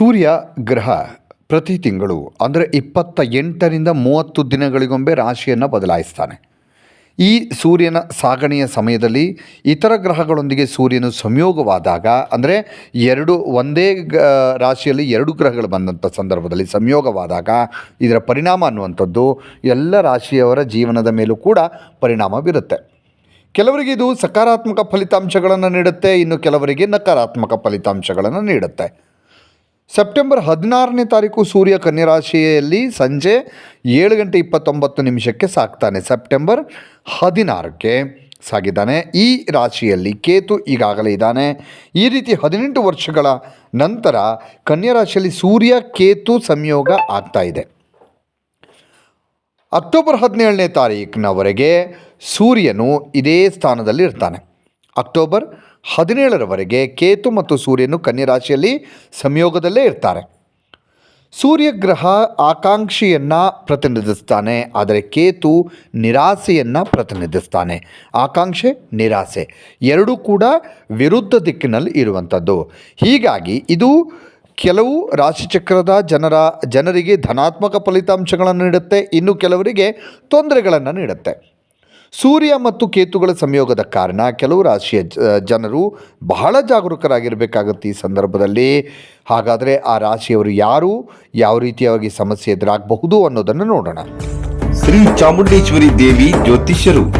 ಸೂರ್ಯ ಗ್ರಹ ಪ್ರತಿ ತಿಂಗಳು, ಅಂದರೆ ಇಪ್ಪತ್ತ ಎಂಟರಿಂದ ಮೂವತ್ತು ದಿನಗಳಿಗೊಮ್ಮೆ ರಾಶಿಯನ್ನು ಬದಲಾಯಿಸ್ತಾನೆ. ಈ ಸೂರ್ಯನ ಸಾಗಣೆಯ ಸಮಯದಲ್ಲಿ ಇತರ ಗ್ರಹಗಳೊಂದಿಗೆ ಸೂರ್ಯನು ಸಂಯೋಗವಾದಾಗ, ಅಂದರೆ ಎರಡು, ಒಂದೇ ಗ, ರಾಶಿಯಲ್ಲಿ ಎರಡು ಗ್ರಹಗಳು ಬಂದಂಥ ಸಂದರ್ಭದಲ್ಲಿ ಸಂಯೋಗವಾದಾಗ, ಇದರ ಪರಿಣಾಮ ಅನ್ನುವಂಥದ್ದು ಎಲ್ಲ ರಾಶಿಯವರ ಜೀವನದ ಮೇಲೂ ಕೂಡ ಪರಿಣಾಮ ಬೀರುತ್ತೆ. ಕೆಲವರಿಗೆ ಇದು ಸಕಾರಾತ್ಮಕ ಫಲಿತಾಂಶಗಳನ್ನು ನೀಡುತ್ತೆ, ಇನ್ನು ಕೆಲವರಿಗೆ ನಕಾರಾತ್ಮಕ ಫಲಿತಾಂಶಗಳನ್ನು ನೀಡುತ್ತೆ. ಸೆಪ್ಟೆಂಬರ್ ಹದಿನಾರನೇ ತಾರೀಕು ಸೂರ್ಯ ಕನ್ಯರಾಶಿಯಲ್ಲಿ ಸಂಜೆ ಏಳು ಗಂಟೆ ಇಪ್ಪತ್ತೊಂಬತ್ತು ನಿಮಿಷಕ್ಕೆ ಸಾಕ್ತಾನೆ. ಸೆಪ್ಟೆಂಬರ್ ಹದಿನಾರಕ್ಕೆ ಸಾಗಿದ್ದಾನೆ. ಈ ರಾಶಿಯಲ್ಲಿ ಕೇತು ಈಗಾಗಲೇ ಇದ್ದಾನೆ. ಈ ರೀತಿ ಹದಿನೆಂಟು ವರ್ಷಗಳ ನಂತರ ಕನ್ಯಾ ರಾಶಿಯಲ್ಲಿ ಸೂರ್ಯ, ಕೇತು ಸಂಯೋಗ ಆಗ್ತಾ ಇದೆ. ಅಕ್ಟೋಬರ್ ಹದಿನೇಳನೇ ತಾರೀಕಿನವರೆಗೆ ಸೂರ್ಯನು ಇದೇ ಸ್ಥಾನದಲ್ಲಿ ಇರ್ತಾನೆ ಅಕ್ಟೋಬರ್ ಹದಿನೇಳರವರೆಗೆ ಕೇತು ಮತ್ತು ಸೂರ್ಯನು ಕನ್ಯರಾಶಿಯಲ್ಲಿ ಸಂಯೋಗದಲ್ಲೇ ಇರ್ತಾರೆ. ಸೂರ್ಯಗ್ರಹ ಆಕಾಂಕ್ಷೆಯನ್ನು ಪ್ರತಿನಿಧಿಸ್ತಾನೆ, ಆದರೆ ಕೇತು ನಿರಾಸೆಯನ್ನು ಪ್ರತಿನಿಧಿಸ್ತಾನೆ. ಆಕಾಂಕ್ಷೆ, ನಿರಾಸೆ ಎರಡೂ ಕೂಡ ವಿರುದ್ಧ ದಿಕ್ಕಿನಲ್ಲಿ ಇರುವಂಥದ್ದು. ಹೀಗಾಗಿ ಇದು ಕೆಲವು ರಾಶಿಚಕ್ರದ ಜನರ, ಜನರಿಗೆ ಧನಾತ್ಮಕ ಫಲಿತಾಂಶಗಳನ್ನು ನೀಡುತ್ತೆ, ಇನ್ನು ಕೆಲವರಿಗೆ ತೊಂದರೆಗಳನ್ನು ನೀಡುತ್ತೆ. ಸೂರ್ಯ ಮತ್ತು ಕೇತುಗಳ ಸಂಯೋಗದ ಕಾರಣ ಕೆಲವು ರಾಶಿಯ ಜನರು ಬಹಳ ಜಾಗರೂಕರಾಗಿರಬೇಕಾಗುತ್ತೆ ಈ ಸಂದರ್ಭದಲ್ಲಿ. ಹಾಗಾದರೆ ಆ ರಾಶಿಯವರು ಯಾರು, ಯಾವ ರೀತಿಯಾಗಿ ಸಮಸ್ಯೆ ಎದುರಾಗಬಹುದು ಅನ್ನೋದನ್ನು ನೋಡೋಣ. ಶ್ರೀ ಚಾಮುಂಡೇಶ್ವರಿ ದೇವಿ ಜ್ಯೋತಿಷ್ಯರು.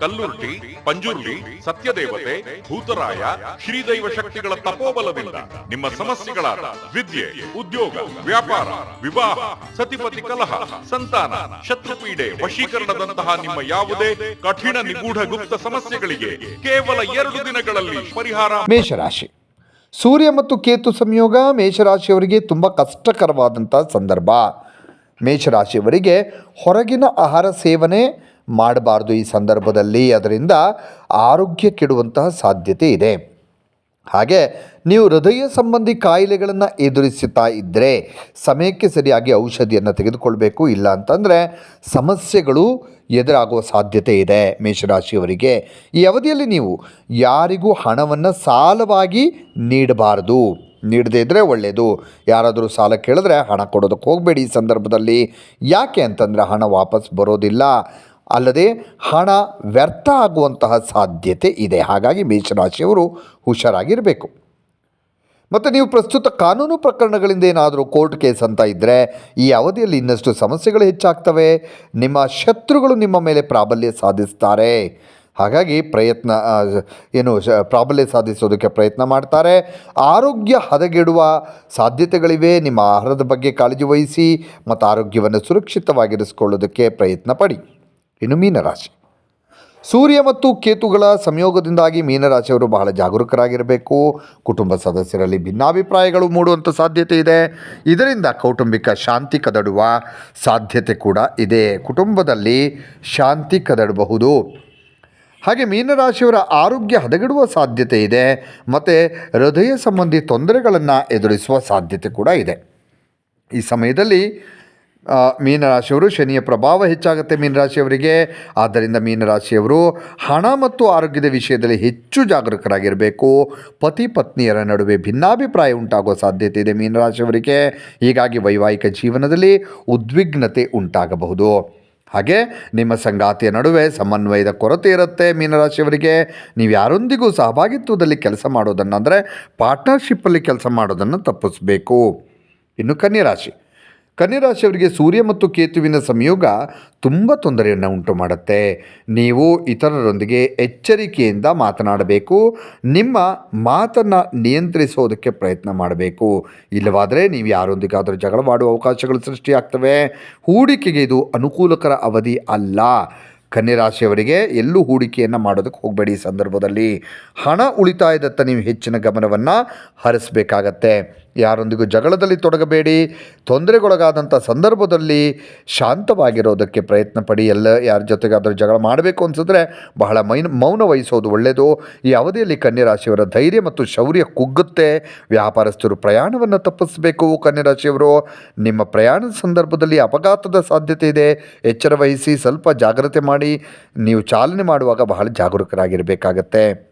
ಕಲ್ಲುರ್ಟಿ ಪಂಜುರ್ಲಿ ಸತ್ಯದೇವತೆ, ಭೂತರಾಯ, ಶ್ರೀದೈವ ಶಕ್ತಿಗಳ ತಪೋಬಲದಿಂದ ನಿಮ್ಮ ಸಮಸ್ಯೆಗಳಾದ ವಿದ್ಯೆ, ಉದ್ಯೋಗ, ವ್ಯಾಪಾರ, ವಿವಾಹ, ಸತಿಪತಿ ಕಲಹ, ಸಂತಾನ, ಶತ್ರುಪೀಡೆ ವಶೀಕರಣದಂತಹ ನಿಮ್ಮ ಯಾವುದೇ ಕಠಿಣ ನಿಗೂಢ ಗುಪ್ತ ಸಮಸ್ಯೆಗಳಿಗೆ ಕೇವಲ ಎರಡು ದಿನಗಳಲ್ಲಿ ಪರಿಹಾರ ಮೇಷರಾಶಿ. ಸೂರ್ಯ ಮತ್ತು ಕೇತು ಸಂಯೋಗ ಮೇಷರಾಶಿಯವರಿಗೆ ತುಂಬ ಕಷ್ಟಕರವಾದಂತಹ ಸಂದರ್ಭ. ಮೇಷರಾಶಿಯವರಿಗೆ ಹೊರಗಿನ ಆಹಾರ ಸೇವನೆ ಮಾಡಬಾರ್ದು ಈ ಸಂದರ್ಭದಲ್ಲಿ. ಅದರಿಂದ ಆರೋಗ್ಯ ಕೆಡುವಂತಹ ಸಾಧ್ಯತೆ ಇದೆ. ಹಾಗೆ ನೀವು ಹೃದಯ ಸಂಬಂಧಿ ಕಾಯಿಲೆಗಳನ್ನು ಎದುರಿಸುತ್ತಾ ಇದ್ದರೆ ಸಮಯಕ್ಕೆ ಸರಿಯಾಗಿ ಔಷಧಿಯನ್ನು ತೆಗೆದುಕೊಳ್ಬೇಕು. ಇಲ್ಲ ಅಂತಂದರೆ ಸಮಸ್ಯೆಗಳು ಎದುರಾಗುವ ಸಾಧ್ಯತೆ ಇದೆ ಮೇಷರಾಶಿಯವರಿಗೆ. ಈ ಅವಧಿಯಲ್ಲಿ ನೀವು ಯಾರಿಗೂ ಹಣವನ್ನು ಸಾಲವಾಗಿ ನೀಡಬಾರದು. ನೀಡದೇ ಇದ್ದರೆ ಒಳ್ಳೆಯದು ಯಾರಾದರೂ ಸಾಲ ಕೇಳಿದ್ರೆ ಹಣ ಕೊಡೋದಕ್ಕೆ ಹೋಗಬೇಡಿ ಈ ಸಂದರ್ಭದಲ್ಲಿ. ಯಾಕೆ ಅಂತಂದರೆ ಹಣ ವಾಪಸ್ ಬರೋದಿಲ್ಲ. ಅಲ್ಲದೆ ಹಣ ವ್ಯರ್ಥ ಆಗುವಂತಹ ಸಾಧ್ಯತೆ ಇದೆ. ಹಾಗಾಗಿ ಮೇಷರಾಶಿಯವರು ಹುಷಾರಾಗಿರಬೇಕು. ಮತ್ತು ನೀವು ಪ್ರಸ್ತುತ ಕಾನೂನು ಪ್ರಕರಣಗಳಿಂದ ಏನಾದರೂ ಕೋರ್ಟ್ ಕೇಸ್ ಅಂತ ಇದ್ದರೆ ಈ ಅವಧಿಯಲ್ಲಿ ಇನ್ನಷ್ಟು ಸಮಸ್ಯೆಗಳು ಹೆಚ್ಚಾಗ್ತವೆ. ನಿಮ್ಮ ಶತ್ರುಗಳು ನಿಮ್ಮ ಮೇಲೆ ಪ್ರಾಬಲ್ಯ ಸಾಧಿಸ್ತಾರೆ. ಹಾಗಾಗಿ ಪ್ರಯತ್ನ ಏನು ಪ್ರಾಬಲ್ಯ ಸಾಧಿಸೋದಕ್ಕೆ ಪ್ರಯತ್ನ ಮಾಡ್ತಾರೆ. ಆರೋಗ್ಯ ಹದಗೆಡುವ ಸಾಧ್ಯತೆಗಳಿವೆ. ನಿಮ್ಮ ಆಹಾರದ ಬಗ್ಗೆ ಕಾಳಜಿ ವಹಿಸಿ, ಮತ್ತು ಆರೋಗ್ಯವನ್ನು ಸುರಕ್ಷಿತವಾಗಿರಿಸಿಕೊಳ್ಳೋದಕ್ಕೆ ಪ್ರಯತ್ನ ಪಡಿ. ಇನ್ನು ಮೀನರಾಶಿ. ಸೂರ್ಯ ಮತ್ತು ಕೇತುಗಳ ಸಂಯೋಗದಿಂದಾಗಿ ಮೀನರಾಶಿಯವರು ಬಹಳ ಜಾಗರೂಕರಾಗಿರಬೇಕು. ಕುಟುಂಬ ಸದಸ್ಯರಲ್ಲಿ ಭಿನ್ನಾಭಿಪ್ರಾಯಗಳು ಮೂಡುವಂಥ ಸಾಧ್ಯತೆ ಇದೆ. ಇದರಿಂದ ಕೌಟುಂಬಿಕ ಶಾಂತಿ ಕದಡುವ ಸಾಧ್ಯತೆ ಕೂಡ ಇದೆ. ಕುಟುಂಬದಲ್ಲಿ ಶಾಂತಿ ಕದಡಬಹುದು. ಹಾಗೆ ಮೀನರಾಶಿಯವರ ಆರೋಗ್ಯ ಹದಗೆಡುವ ಸಾಧ್ಯತೆ ಇದೆ. ಮತ್ತು ಹೃದಯ ಸಂಬಂಧಿ ತೊಂದರೆಗಳನ್ನು ಎದುರಿಸುವ ಸಾಧ್ಯತೆ ಕೂಡ ಇದೆ. ಈ ಸಮಯದಲ್ಲಿ ಮೀನರಾಶಿಯವರು ಶನಿಯ ಪ್ರಭಾವ ಹೆಚ್ಚಾಗುತ್ತೆ ಮೀನರಾಶಿಯವರಿಗೆ. ಆದ್ದರಿಂದ ಮೀನರಾಶಿಯವರು ಹಣ ಮತ್ತು ಆರೋಗ್ಯದ ವಿಷಯದಲ್ಲಿ ಹೆಚ್ಚು ಜಾಗರೂಕರಾಗಿರಬೇಕು. ಪತಿ ಪತ್ನಿಯರ ನಡುವೆ ಭಿನ್ನಾಭಿಪ್ರಾಯ ಉಂಟಾಗುವ ಸಾಧ್ಯತೆ ಇದೆ ಮೀನರಾಶಿಯವರಿಗೆ. ಹೀಗಾಗಿ ವೈವಾಹಿಕ ಜೀವನದಲ್ಲಿ ಉದ್ವಿಗ್ನತೆ ಉಂಟಾಗಬಹುದು. ಹಾಗೆ ನಿಮ್ಮ ಸಂಗಾತಿಯ ನಡುವೆ ಸಮನ್ವಯದ ಕೊರತೆ ಇರುತ್ತೆ ಮೀನರಾಶಿಯವರಿಗೆ. ನೀವು ಯಾರೊಂದಿಗೂ ಸಹಭಾಗಿತ್ವದಲ್ಲಿ ಕೆಲಸ ಮಾಡೋದನ್ನು ಅಂದರೆ ಪಾರ್ಟ್ನರ್ಶಿಪ್ಪಲ್ಲಿ ಕೆಲಸ ಮಾಡೋದನ್ನು ತಪ್ಪಿಸಬೇಕು. ಇನ್ನು ಕನ್ಯರಾಶಿ ಕನ್ಯರಾಶಿಯವರಿಗೆ ಸೂರ್ಯ ಮತ್ತು ಕೇತುವಿನ ಸಂಯೋಗ ತುಂಬ ತೊಂದರೆಯನ್ನು ಉಂಟು ಮಾಡುತ್ತೆ. ನೀವು ಇತರರೊಂದಿಗೆ ಎಚ್ಚರಿಕೆಯಿಂದ ಮಾತನಾಡಬೇಕು. ನಿಮ್ಮ ಮಾತನ್ನು ನಿಯಂತ್ರಿಸೋದಕ್ಕೆ ಪ್ರಯತ್ನ ಮಾಡಬೇಕು. ಇಲ್ಲವಾದರೆ ನೀವು ಯಾರೊಂದಿಗಾದರೂ ಜಗಳವಾಡುವ ಅವಕಾಶಗಳು ಸೃಷ್ಟಿಯಾಗ್ತವೆ. ಹೂಡಿಕೆಗೆ ಇದು ಅನುಕೂಲಕರ ಅವಧಿ ಅಲ್ಲ. ಕನ್ಯರಾಶಿಯವರಿಗೆ ಎಲ್ಲೂ ಹೂಡಿಕೆಯನ್ನು ಮಾಡೋದಕ್ಕೆ ಹೋಗಬೇಡಿ ಈ ಸಂದರ್ಭದಲ್ಲಿ. ಹಣ ಉಳಿತಾಯದತ್ತ ನೀವು ಹೆಚ್ಚಿನ ಗಮನವನ್ನು ಹರಿಸಬೇಕಾಗತ್ತೆ. ಯಾರೊಂದಿಗೂ ಜಗಳದಲ್ಲಿ ತೊಡಗಬೇಡಿ. ತೊಂದರೆಗೊಳಗಾದಂಥ ಸಂದರ್ಭದಲ್ಲಿ ಶಾಂತವಾಗಿರೋದಕ್ಕೆ ಪ್ರಯತ್ನ ಪಡಿ. ಎಲ್ಲ ಯಾರ ಜೊತೆಗಾದರೂ ಜಗಳ ಮಾಡಬೇಕು ಅನಿಸಿದ್ರೆ ಬಹಳ ಮೈನ್ ಮೌನ ವಹಿಸೋದು ಒಳ್ಳೆಯದು ಈ ಅವಧಿಯಲ್ಲಿ ಕನ್ಯರಾಶಿಯವರ ಧೈರ್ಯ ಮತ್ತು ಶೌರ್ಯ ಕುಗ್ಗುತ್ತೆ. ವ್ಯಾಪಾರಸ್ಥರು ಪ್ರಯಾಣವನ್ನು ತಪ್ಪಿಸಬೇಕು ಕನ್ಯರಾಶಿಯವರು. ನಿಮ್ಮ ಪ್ರಯಾಣದ ಸಂದರ್ಭದಲ್ಲಿ ಅಪಘಾತದ ಸಾಧ್ಯತೆ ಇದೆ. ಎಚ್ಚರ ವಹಿಸಿ, ಸ್ವಲ್ಪ ಜಾಗ್ರತೆ ಮಾಡಿ. ನೀವು ಚಾಲನೆ ಮಾಡುವಾಗ ಬಹಳ ಜಾಗರೂಕರಾಗಿರಬೇಕಾಗತ್ತೆ.